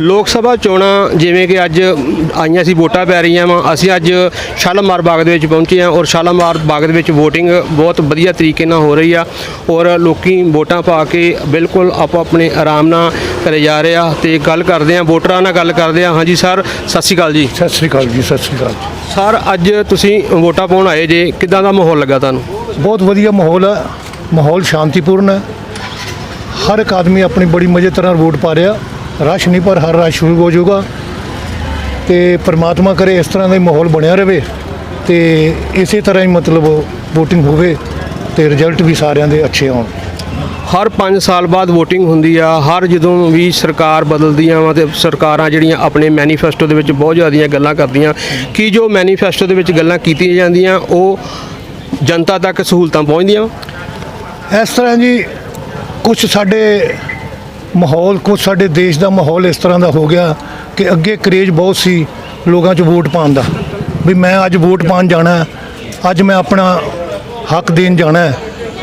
ਲੋਕ ਸਭਾ ਚੋਣਾਂ ਜਿਵੇਂ ਕਿ ਅੱਜ ਆਈਆਂ ਸੀ ਵੋਟਾਂ ਪੈ ਰਹੀਆਂ ਵਾ। ਅਸੀਂ ਅੱਜ ਸ਼ਾਲਮਾਰ ਬਾਗ ਦੇ ਵਿੱਚ ਪਹੁੰਚੇ ਹਾਂ ਔਰ ਸ਼ਾਲਮਾਰ ਬਾਗ ਦੇ ਵਿੱਚ VOTING ਬਹੁਤ ਵਧੀਆ ਤਰੀਕੇ ਨਾਲ ਹੋ ਰਹੀ ਆ ਔਰ ਲੋਕੀ ਵੋਟਾਂ ਪਾ ਕੇ ਬਿਲਕੁਲ ਆਪੋ ਆਪਣੇ ਆਰਾਮ ਨਾਲ ਘਰੇ ਜਾ ਰਹੇ ਆ ਤੇ ਗੱਲ ਕਰਦੇ ਆ ਵੋਟਰਾਂ ਨਾਲ ਗੱਲ ਕਰਦੇ ਆ ਹਾਂਜੀ ਸਰ ਸਤਿ ਸ਼੍ਰੀ ਅਕਾਲ ਜੀ। ਸਤਿ ਸ੍ਰੀ ਅਕਾਲ ਜੀ ਸਤਿ ਸ੍ਰੀ ਅਕਾਲ ਸਰ ਅੱਜ ਤੁਸੀਂ ਵੋਟਾਂ ਪਾਉਣ ਆਏ ਜੇ ਕਿੱਦਾਂ ਦਾ ਮਾਹੌਲ ਲੱਗਾ ਤੁਹਾਨੂੰ? ਬਹੁਤ ਵਧੀਆ ਮਾਹੌਲ ਹੈ ਮਾਹੌਲ ਸ਼ਾਂਤੀਪੂਰਨ ਹੈ ਹਰ ਇੱਕ ਆਦਮੀ ਆਪਣੀ ਬੜੀ ਮਜ਼ੇ ਤਰ੍ਹਾਂ ਵੋਟ ਪਾ ਰਿਹਾ। ਰਸ਼ ਨਹੀਂ ਪਰ ਹਰ ਰਸ਼ ਸ਼ੁਰੂ ਹੋ ਜਾਊਗਾ ਤੇ ਪ੍ਰਮਾਤਮਾ ਕਰੇ ਇਸ ਤਰ੍ਹਾਂ ਦਾ ਮਾਹੌਲ ਬਣਿਆ ਰਵੇ ਤੇ ਇਸੇ ਤਰ੍ਹਾਂ ਹੀ ਮਤਲਬ VOTING ਹੋਵੇ ਤੇ ਰਿਜ਼ਲਟ ਵੀ ਸਾਰਿਆਂ ਦੇ ਅੱਛੇ ਆਉਣ। ਹਰ 5 ਸਾਲ ਬਾਅਦ VOTING ਹੁੰਦੀ ਆ ਹਰ ਜਦੋਂ ਵੀ ਸਰਕਾਰ ਬਦਲਦੀਆਂ ਵਾ ਤੇ ਸਰਕਾਰਾਂ ਜਿਹੜੀਆਂ ਆਪਣੇ ਮੈਨੀਫੈਸਟੋ ਦੇ ਵਿੱਚ ਬਹੁਤ ਜ਼ਿਆਦੀਆਂ ਗੱਲਾਂ ਕਰਦੀਆਂ ਕੀ ਜੋ ਮੈਨੀਫੈਸਟੋ ਦੇ ਵਿੱਚ ਗੱਲਾਂ ਕੀਤੀਆਂ ਜਾਂਦੀਆਂ ਉਹ ਜਨਤਾ ਤੱਕ ਸਹੂਲਤਾਂ ਪਹੁੰਚਦੀਆਂ? ਇਸ ਤਰ੍ਹਾਂ ਜੀ ਕੁਝ ਸਾਡੇ ਮਾਹੌਲ ਕੁਝ ਸਾਡੇ ਦੇਸ਼ ਦਾ ਮਾਹੌਲ ਇਸ ਤਰ੍ਹਾਂ ਦਾ ਹੋ ਗਿਆ ਕਿ ਅੱਗੇ ਕਰੇਜ ਬਹੁਤ ਸੀ ਲੋਕਾਂ 'ਚ ਵੋਟ ਪਾਉਣ ਦਾ ਵੀ ਮੈਂ ਅੱਜ ਵੋਟ ਪਾਉਣ ਜਾਣਾ, ਅੱਜ ਮੈਂ ਆਪਣਾ ਹੱਕ ਦੇਣ ਜਾਣਾ ਹੈ।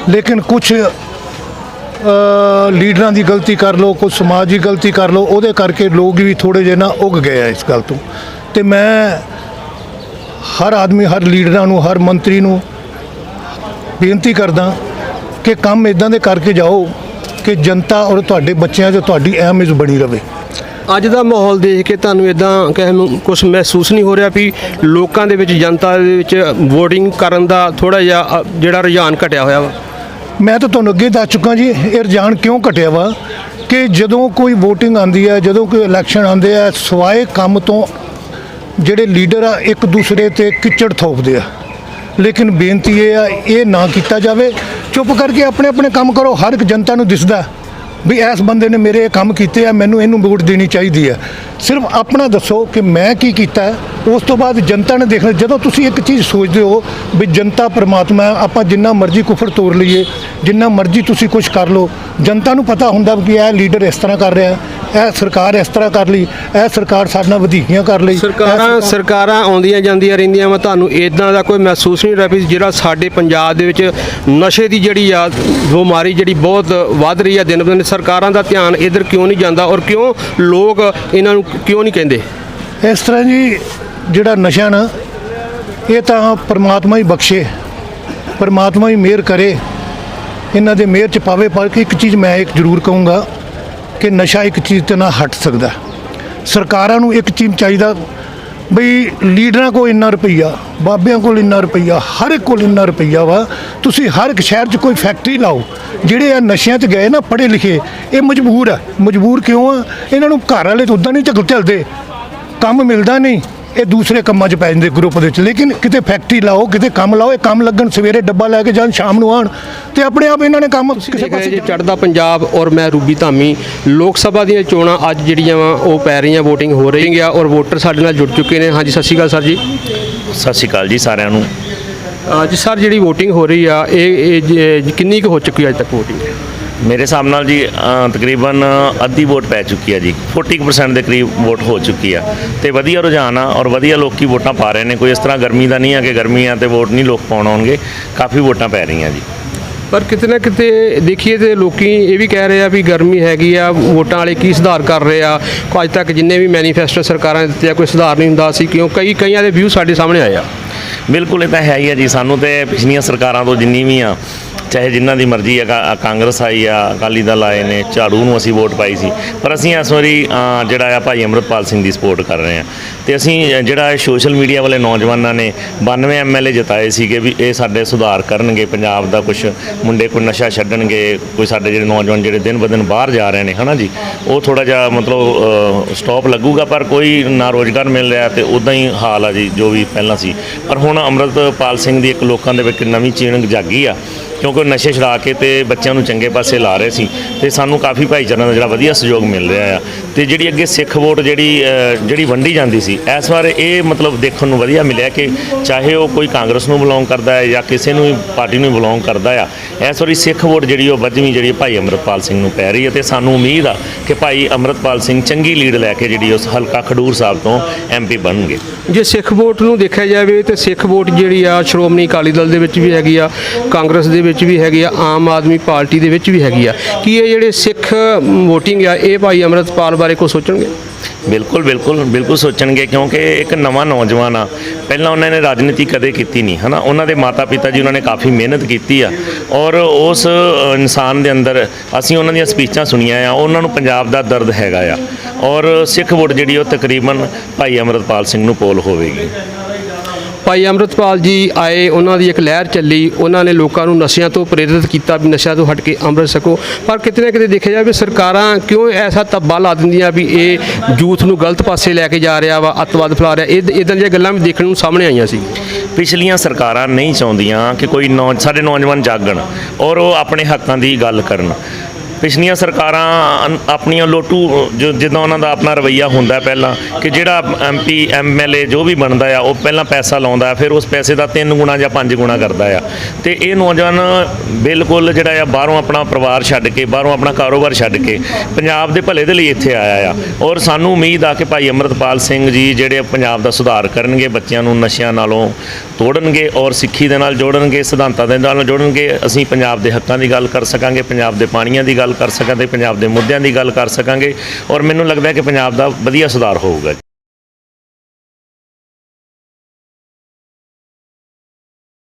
ਲੇਕਿਨ ਕੁਝ ਲੀਡਰਾਂ ਦੀ ਗਲਤੀ ਕਰ ਲਓ ਕੁਝ ਸਮਾਜ ਦੀ ਗਲਤੀ ਕਰ ਲਓ, ਉਹਦੇ ਕਰਕੇ ਲੋਕ ਵੀ ਥੋੜੇ ਜਿਹੇ ਨਾ ਉੱਗ ਗਏ ਆ ਇਸ ਗੱਲ ਤੋਂ ਤੇ ਮੈਂ ਹਰ ਆਦਮੀ, ਹਰ ਲੀਡਰਾਂ ਨੂੰ, ਹਰ ਮੰਤਰੀ ਨੂੰ ਬੇਨਤੀ ਕਰਦਾ ਕਿ ਕੰਮ ਇਦਾਂ ਦੇ ਕਰਕੇ ਜਾਓ ਕਿ ਜਨਤਾ ਔਰ ਤੁਹਾਡੇ ਬੱਚਿਆਂ 'ਚ ਤੁਹਾਡੀ ਅਹਿਮੀਅਤ ਬਣੀ ਰਵੇ। ਅੱਜ ਦਾ ਮਾਹੌਲ ਦੇਖ ਕੇ ਤੁਹਾਨੂੰ ਇਦਾਂ ਕਹਿ ਕੁਝ ਮਹਿਸੂਸ ਨਹੀਂ ਹੋ ਰਿਹਾ ਵੀ ਲੋਕਾਂ ਦੇ ਵਿੱਚ ਜਨਤਾ ਦੇ ਵਿੱਚ VOTING ਕਰਨ ਦਾ ਥੋੜਾ ਜਿਹਾ ਜਿਹੜਾ ਰੁਝਾਨ ਘਟਿਆ ਹੋਇਆ ਵਾ। ਮੈਂ ਤਾਂ ਤੁਹਾਨੂੰ ਅੱਗੇ ਦੱਸ ਚੁੱਕਾ ਜੀ ਇਹ ਰੁਝਾਨ ਕਿਉਂ ਘਟਿਆ ਵਾ ਕਿ ਜਦੋਂ ਕੋਈ VOTING ਆਂਦੀ ਹੈ ਜਦੋਂ ਕੋਈ ਇਲੈਕਸ਼ਨ ਆਉਂਦੇ ਆ ਸਵਾਏ ਕੰਮ ਤੋਂ ਜਿਹੜੇ ਲੀਡਰ ਆ ਇੱਕ ਦੂਸਰੇ ਤੇ ਕਿਚੜ ਥੋਪਦੇ ਆ। ਲੇਕਿਨ ਬੇਨਤੀ ਇਹ ਆ, ਇਹ ਨਾ ਕੀਤਾ ਜਾਵੇ। ਚੁੱਪ ਕਰਕੇ ਆਪਣੇ ਆਪਣੇ ਕੰਮ ਕਰੋ, ਹਰ ਇੱਕ ਜਨਤਾ ਨੂੰ ਦਿਸਦਾ ਵੀ ਇਸ ਬੰਦੇ ਨੇ ਮੇਰੇ ਇਹ ਕੰਮ ਕੀਤੇ ਆ, ਮੈਨੂੰ ਇਹਨੂੰ ਵੋਟ ਦੇਣੀ ਚਾਹੀਦੀ ਹੈ ਸਿਰਫ ਆਪਣਾ ਦੱਸੋ ਕਿ ਮੈਂ ਕੀ ਕੀਤਾ ਉਸ ਤੋਂ ਬਾਅਦ ਜਨਤਾ ਨੇ ਦੇਖਣਾ ਜਦੋਂ ਤੁਸੀਂ ਇੱਕ ਚੀਜ਼ ਸੋਚਦੇ ਹੋ ਵੀ ਜਨਤਾ ਪਰਮਾਤਮਾ ਆਪਾਂ ਜਿੰਨਾ ਮਰਜ਼ੀ ਕੁਫਰ ਤੋੜ ਲਈਏ, ਜਿੰਨਾ ਮਰਜ਼ੀ ਤੁਸੀਂ ਕੁਝ ਕਰ ਲਓ, ਜਨਤਾ ਨੂੰ ਪਤਾ ਹੁੰਦਾ ਵੀ ਇਹ ਲੀਡਰ ਇਸ ਤਰ੍ਹਾਂ ਕਰ ਰਿਹਾ ਇਹ ਸਰਕਾਰ ਇਸ ਤਰ੍ਹਾਂ ਕਰ ਲਈ ਇਹ ਸਰਕਾਰ ਸਾਡੇ ਨਾਲ ਵਧੀਕੀਆਂ ਕਰ ਲਈ। ਸਰਕਾਰਾਂ ਸਰਕਾਰਾਂ ਆਉਂਦੀਆਂ ਜਾਂਦੀਆਂ ਰਹਿੰਦੀਆਂ ਵਾ ਤੁਹਾਨੂੰ ਇਦਾਂ ਦਾ ਕੋਈ ਮਹਿਸੂਸ ਨਹੀਂ ਰਿਹਾ ਵੀ ਜਿਹੜਾ ਸਾਡੇ ਪੰਜਾਬ ਦੇ ਵਿੱਚ ਨਸ਼ੇ ਦੀ ਜਿਹੜੀ ਆ ਬਿਮਾਰੀ ਜਿਹੜੀ ਬਹੁਤ ਵੱਧ ਰਹੀ ਆ ਦਿਨ ਬ ਦਿਨ ਸਰਕਾਰਾਂ ਦਾ ਧਿਆਨ ਇਧਰ ਕਿਉਂ ਨਹੀਂ ਜਾਂਦਾ ਔਰ ਕਿਉਂ ਲੋਕ ਇਹਨਾਂ ਨੂੰ ਕਿਉਂ ਨਹੀਂ ਕਹਿੰਦੇ? ਇਸ ਤਰ੍ਹਾਂ ਜੀ ਜਿਹੜਾ ਨਸ਼ਾ ਨਾ ਇਹ ਤਾਂ ਪਰਮਾਤਮਾ ਹੀ ਬਖਸ਼ੇ ਪਰਮਾਤਮਾ ਹੀ ਮਿਹਰ ਕਰੇ। ਇਹਨਾਂ ਦੇ ਮਿਹਰ ਚ ਪਾਵੇ ਪਰ ਇੱਕ ਚੀਜ਼ ਮੈਂ ਇੱਕ ਜ਼ਰੂਰ ਕਹੂੰਗਾ ਕਿ ਨਸ਼ਾ ਇੱਕ ਚੀਜ਼ ਤੇ ਨਾ ਹਟ ਸਕਦਾ। ਸਰਕਾਰਾਂ ਨੂੰ ਇੱਕ ਚੀਜ਼ ਚਾਹੀਦਾ, ਬਈ ਲੀਡਰਾਂ ਕੋਲ ਇੰਨਾ ਰੁਪਈਆ, ਬਾਬਿਆਂ ਕੋਲ ਇੰਨਾ ਰੁਪਈਆ, ਹਰ ਇੱਕ ਕੋਲ ਇੰਨਾ ਰੁਪਈਆ ਵਾ, ਤੁਸੀਂ ਹਰ ਇੱਕ ਸ਼ਹਿਰ 'ਚ ਕੋਈ ਫੈਕਟਰੀ ਲਾਓ, ਜਿਹੜੇ ਆ ਨਸ਼ਿਆਂ 'ਚ ਗਏ ਨਾ ਪੜ੍ਹੇ ਲਿਖੇ, ਇਹ ਮਜਬੂਰ ਆ। ਮਜਬੂਰ ਕਿਉਂ ਆ? ਇਹਨਾਂ ਨੂੰ ਘਰ ਵਾਲੇ ਤਾਂ ਉਦਾਂ ਨਹੀਂ ਝਗੜ ਚੱਲਦੇ ਕੰਮ ਮਿਲਦਾ ਨਹੀਂ। ਇਹ ਦੂਸਰੇ ਕੰਮਾਂ 'ਚ ਪੈ ਜਾਂਦੇ ਗਰੁੱਪ ਦੇ ਵਿੱਚ। ਲੇਕਿਨ ਕਿਤੇ ਫੈਕਟਰੀ ਲਾਓ ਕਿਤੇ ਕੰਮ ਲਾਓ ਇਹ ਕੰਮ ਲੱਗਣ ਸਵੇਰੇ ਡੱਬਾ ਲੈ ਕੇ ਜਾਣ ਸ਼ਾਮ ਨੂੰ ਆਣ ਤੇ ਆਪਣੇ ਆਪ ਇਹਨਾਂ ਨੇ ਕੰਮ ਕਿਸੇ ਪਾਸੇ ਜੀ ਚੜ੍ਹਦਾ ਪੰਜਾਬ ਔਰ ਮੈਂ ਰੂਬੀ ਧਾਮੀ ਲੋਕ ਸਭਾ ਦੀਆਂ ਚੋਣਾਂ ਅੱਜ ਜਿਹੜੀਆਂ ਵਾ ਉਹ ਪੈ ਰਹੀਆਂ VOTING ਹੋ ਰਹੀ ਆ ਔਰ ਵੋਟਰ ਸਾਡੇ ਨਾਲ ਜੁੜ ਚੁੱਕੇ ਨੇ। ਹਾਂਜੀ ਸਤਿ ਸ਼੍ਰੀ ਅਕਾਲ ਸਰ ਜੀ। ਸਤਿ ਸ਼੍ਰੀ ਅਕਾਲ ਜੀ ਸਾਰਿਆਂ ਨੂੰ। ਅੱਜ ਸਰ ਜਿਹੜੀ VOTING ਹੋ ਰਹੀ ਆ ਇਹ ਇਹ ਜ- ਕਿੰਨੀ ਕੁ ਹੋ ਚੁੱਕੀ ਹੈ ਅੱਜ ਤੱਕ VOTING? ਮੇਰੇ ਹਿਸਾਬ ਨਾਲ ਜੀ ਤਕਰੀਬਨ ਅੱਧੀ ਵੋਟ ਪੈ ਚੁੱਕੀ ਹੈ ਜੀ। 40% ਦੇ ਕਰੀਬ ਵੋਟ ਹੋ ਚੁੱਕੀ ਆ। ਤੇ ਵਧੀਆ ਰੁਝਾਨ ਆ ਔਰ ਵਧੀਆ ਲੋਕੀ ਵੋਟਾਂ ਪਾ ਰਹੇ ਨੇ। ਕੋਈ ਇਸ ਤਰ੍ਹਾਂ ਗਰਮੀ ਦਾ ਨਹੀਂ ਆ ਕਿ ਗਰਮੀ ਆ ਤੇ ਵੋਟ ਨਹੀਂ ਲੋਕ ਪਾਉਣ ਆਉਣਗੇ। ਕਾਫੀ ਵੋਟਾਂ ਪੈ ਰਹੀਆਂ ਜੀ। ਪਰ ਕਿਤੇ ਨਾ ਕਿਤੇ ਦੇਖੀਏ ਤੇ ਲੋਕੀ ਇਹ ਵੀ ਕਹਿ ਰਹੇ ਆ ਵੀ ਗਰਮੀ ਹੈਗੀ ਆ, ਵੋਟਾਂ ਵਾਲੇ ਕੀ ਸੁਧਾਰ ਕਰ ਰਹੇ ਆ। ਅੱਜ ਤੱਕ ਜਿੰਨੇ ਵੀ ਮੈਨੀਫੈਸਟੋ ਸਰਕਾਰਾਂ ਦਿੱਤੇ ਆ, ਕੋਈ ਸੁਧਾਰ ਨਹੀਂ ਹੁੰਦਾ। ਸੀ ਕਿਉਂ? ਕਈ ਕਈਆਂ ਦੇ ਵਿਊ ਸਾਡੇ ਸਾਹਮਣੇ ਆਏ ਆ। ਬਿਲਕੁਲ ਇਹ ਤਾਂ ਹੈ ਹੀ ਆ ਜੀ, ਸਾਨੂੰ ਤੇ ਪਿਛਲੀਆਂ ਸਰਕਾਰਾਂ ਤੋਂ ਜਿੰਨੀ ਵੀ ਆ, ਚਾਹੇ ਜਿਨ੍ਹਾਂ ਦੀ ਮਰਜ਼ੀ ਆ ਕਾਂਗਰਸ ਆਈ ਆ, ਅਕਾਲੀ ਦਲ ਆਏ ਨੇ, ਝਾੜੂ ਨੂੰ ਅਸੀਂ ਵੋਟ ਪਾਈ ਸੀ, ਪਰ ਅਸੀਂ ਇਸ ਵਾਰੀ ਜਿਹੜਾ ਆ ਭਾਈ ਅਮਰਤਪਾਲ ਸਿੰਘ ਦੀ ਸਪੋਰਟ ਕਰ ਰਹੇ ਆ। ਤੇ ਅਸੀਂ ਜਿਹੜਾ ਸੋਸ਼ਲ ਮੀਡੀਆ ਵਾਲੇ ਨੌਜਵਾਨਾਂ ਨੇ 92 ਐਮਐਲਏ ਜਿਤਾਏ ਸੀਗੇ ਵੀ ਇਹ ਸਾਡੇ ਸੁਧਾਰ ਕਰਨਗੇ, ਪੰਜਾਬ ਦਾ ਕੁਝ ਮੁੰਡੇ ਕੋਈ ਨਸ਼ਾ ਛੱਡਣਗੇ, ਕੋਈ ਸਾਡੇ ਜਿਹੜੇ ਨੌਜਵਾਨ ਜਿਹੜੇ ਦਿਨ ਬ ਦਿਨ ਬਾਹਰ ਜਾ ਰਹੇ ਨੇ, ਹਨਾ ਜੀ? ਉਹ ਥੋੜਾ ਜਿਹਾ ਮਤਲਬ ਸਟਾਪ ਲੱਗੂਗਾ, ਪਰ ਕੋਈ ਨਾ ਰੋਜ਼ਗਾਰ ਮਿਲ ਰਿਹਾ ਤੇ ਉਦਾਂ ਹੀ ਹਾਲ ਆ ਜੀ, ਜੋ ਵੀ ਪਹਿਲਾਂ ਸੀ। ਪਰ ਹੁਣ ਅਮਰਤਪਾਲ ਸਿੰਘ ਦੀ ਇੱਕ ਲੋਕਾਂ ਦੇ ਵਿੱਚ ਨਵੀਂ ਚੀਣ ਜਾਗੀ ਆ, ਕਿਉਂਕਿ ਉਹ ਨਸ਼ੇ ਛੁਡਾ ਕੇ ਤੇ ਬੱਚਿਆਂ ਨੂੰ ਚੰਗੇ ਪਾਸੇ ਲਾ ਰਹੇ ਸੀ। ਤੇ ਸਾਨੂੰ ਕਾਫੀ ਭਾਈਚਾਰਿਆਂ ਦਾ ਜਿਹੜਾ ਵਧੀਆ ਸਹਿਯੋਗ ਮਿਲ ਰਿਹਾ ਆ। ਤੇ ਜਿਹੜੀ ਅੱਗੇ ਸਿੱਖ ਵੋਟ ਜਿਹੜੀ ਜਿਹੜੀ ਵੰਡੀ ਜਾਂਦੀ ਸੀ, ਇਸ ਵਾਰ ਇਹ ਮਤਲਬ ਦੇਖਣ ਨੂੰ ਵਧੀਆ ਮਿਲਿਆ ਕਿ ਚਾਹੇ ਉਹ ਕੋਈ ਕਾਂਗਰਸ ਨੂੰ ਬਿਲੋਂਗ ਕਰਦਾ ਹੈ ਜਾਂ ਕਿਸੇ ਨੂੰ ਵੀ ਪਾਰਟੀ ਨੂੰ ਬਿਲੋਂਗ ਕਰਦਾ ਆ, ਇਸ ਵਾਰੀ ਸਿੱਖ ਵੋਟ ਜਿਹੜੀ ਉਹ ਵੱਜਵੀਂ ਜਿਹੜੀ ਭਾਈ ਅਮਰਤਪਾਲ ਸਿੰਘ ਨੂੰ ਪੈ ਰਹੀ ਹੈ ਤੇ ਸਾਨੂੰ ਉਮੀਦ ਆ ਕਿ ਭਾਈ ਅਮਰਤਪਾਲ ਸਿੰਘ ਚੰਗੀ ਲੀਡ ਲੈ ਕੇ ਜਿਹੜੀ ਉਸ ਹਲਕਾ ਖਡੂਰ ਸਾਹਿਬ ਤੋਂ ਐਮਪੀ ਬਣਨਗੇ। ਜੇ ਸਿੱਖ ਵੋਟ ਨੂੰ ਦੇਖਿਆ ਜਾਵੇ ਤੇ ਸਿੱਖ ਵੋਟ ਜਿਹੜੀ ਆ ਸ਼੍ਰੋਮਣੀ ਅਕਾਲੀ ਦਲ ਦੇ ਵਿੱਚ ਵੀ ਹੈਗੀ ਆ, ਕਾਂਗਰਸ ਦੇ ਵਿੱਚ ਵਿੱਚ ਵੀ ਹੈਗੀ ਆ, ਆਮ ਆਦਮੀ ਪਾਰਟੀ ਦੇ ਵਿੱਚ ਵੀ ਹੈਗੀ ਆ। ਕੀ ਇਹ ਜਿਹੜੇ ਸਿੱਖ VOTING ਆ, ਇਹ ਭਾਈ ਅੰਮ੍ਰਿਤਪਾਲ ਬਾਰੇ ਕੁਝ ਸੋਚਣਗੇ? ਬਿਲਕੁਲ ਬਿਲਕੁਲ ਬਿਲਕੁਲ ਸੋਚਣਗੇ, ਕਿਉਂਕਿ ਇੱਕ ਨਵਾਂ ਨੌਜਵਾਨ ਆ। ਪਹਿਲਾਂ ਉਹਨਾਂ ਨੇ ਰਾਜਨੀਤੀ ਕਦੇ ਕੀਤੀ ਨਹੀਂ, ਹਨਾ? ਉਹਨਾਂ ਦੇ ਮਾਤਾ ਪਿਤਾ ਜੀ, ਉਹਨਾਂ ਨੇ ਕਾਫੀ ਮਿਹਨਤ ਕੀਤੀ ਆ। ਔਰ ਉਸ ਇਨਸਾਨ ਦੇ ਅੰਦਰ ਅਸੀਂ ਉਹਨਾਂ ਦੀਆਂ ਸਪੀਚਾਂ ਸੁਣੀਆਂ ਆ, ਉਹਨਾਂ ਨੂੰ ਪੰਜਾਬ ਦਾ ਦਰਦ ਹੈਗਾ ਆ। ਔਰ ਸਿੱਖ ਵੋਟ ਜਿਹੜੀ ਉਹ ਤਕਰੀਬਨ ਭਾਈ ਅਮਰਤਪਾਲ ਸਿੰਘ ਨੂੰ ਪੋਲ ਹੋਵੇਗੀ। ਭਾਈ ਅੰਮ੍ਰਿਤਪਾਲ ਜੀ ਆਏ, ਉਹਨਾਂ ਦੀ ਇੱਕ ਲਹਿਰ ਚੱਲੀ। ਉਹਨਾਂ ਨੇ ਲੋਕਾਂ ਨੂੰ ਨਸ਼ਿਆਂ ਤੋਂ ਪ੍ਰੇਰਿਤ ਕੀਤਾ ਵੀ ਨਸ਼ਿਆਂ ਤੋਂ ਹਟ ਕੇ ਅੰਮ੍ਰਿਤ ਛਕੋ ਪਰ ਕਿਤੇ ਨਾ ਕਿਤੇ ਦੇਖਿਆ ਜਾਵੇ, ਸਰਕਾਰਾਂ ਕਿਉਂ ਐਸਾ ਤੱਬਾ ਲਾ ਦਿੰਦੀਆਂ ਵੀ ਇਹ ਯੂਥ ਨੂੰ ਗਲਤ ਪਾਸੇ ਲੈ ਕੇ ਜਾ ਰਿਹਾ ਵਾ, ਅੱਤਵਾਦ ਫੈਲਾ ਰਿਹਾ। ਇਹ ਇਦਾਂ ਦੀਆਂ ਗੱਲਾਂ ਵੀ ਦੇਖਣ ਨੂੰ ਸਾਹਮਣੇ ਆਈਆਂ ਸੀ। ਪਿਛਲੀਆਂ ਸਰਕਾਰਾਂ ਨਹੀਂ ਚਾਹੁੰਦੀਆਂ ਕਿ ਕੋਈ ਨੌ ਸਾਡੇ ਨੌਜਵਾਨ ਜਾਗਣ ਔਰ ਉਹ ਆਪਣੇ ਹੱਕਾਂ ਦੀ ਗੱਲ ਕਰਨ। ਪਿਛਲੀਆਂ ਸਰਕਾਰਾਂ ਅਨ- ਆਪਣੀਆਂ ਲੋਟੂ, ਜੋ ਜਿੱਦਾਂ ਉਹਨਾਂ ਦਾ ਆਪਣਾ ਰਵਈਆ ਹੁੰਦਾ ਪਹਿਲਾਂ, ਕਿ ਜਿਹੜਾ ਐਮਪੀ ਐਮਐਲਏ ਜੋ ਵੀ ਬਣਦਾ ਆ, ਉਹ ਪਹਿਲਾਂ ਪੈਸਾ ਲਾਉਂਦਾ, ਫਿਰ ਉਸ ਪੈਸੇ ਦਾ ਤਿੰਨ ਗੁਣਾ ਜਾਂ ਪੰਜ ਗੁਣਾ ਕਰਦਾ ਆ। ਤੇ ਇਹ ਨੌਜਵਾਨ ਬਿਲਕੁਲ ਜਿਹੜਾ ਆ, ਬਾਹਰੋਂ ਆਪਣਾ ਪਰਿਵਾਰ ਛੱਡ ਕੇ, ਬਾਹਰੋਂ ਆਪਣਾ ਕਾਰੋਬਾਰ ਛੱਡ ਕੇ ਪੰਜਾਬ ਦੇ ਭਲੇ ਦੇ ਲਈ ਇੱਥੇ ਆਇਆ ਆ। ਔਰ ਸਾਨੂੰ ਉਮੀਦ ਆ ਕਿ ਭਾਈ ਅਮਰਤਪਾਲ ਸਿੰਘ ਜੀ ਜਿਹੜੇ ਪੰਜਾਬ ਦਾ ਸੁਧਾਰ ਕਰਨਗੇ, ਬੱਚਿਆਂ ਨੂੰ ਨਸ਼ਿਆਂ ਨਾਲੋਂ ਤੋੜਨਗੇ ਔਰ ਸਿੱਖੀ ਦੇ ਨਾਲ ਜੋੜਨਗੇ, ਸਿਧਾਂਤਾਂ ਦੇ ਨਾਲ ਜੋੜਨਗੇ। ਅਸੀਂ ਪੰਜਾਬ ਦੇ ਹੱਕਾਂ ਦੀ ਗੱਲ ਕਰ ਸਕਾਂਗੇ, ਪੰਜਾਬ ਦੇ ਪਾਣੀਆਂ ਦੀ ਗੱਲ ਕਰ ਸਕਾਂਗੇ, ਪੰਜਾਬ ਦੇ ਮੁੱਦਿਆਂ ਦੀ ਗੱਲ ਕਰ ਸਕਾਂਗੇ। ਔਰ ਮੈਨੂੰ ਲੱਗਦਾ ਹੈ ਕਿ ਪੰਜਾਬ ਦਾ ਵਧੀਆ ਸੁਧਾਰ ਹੋਊਗਾ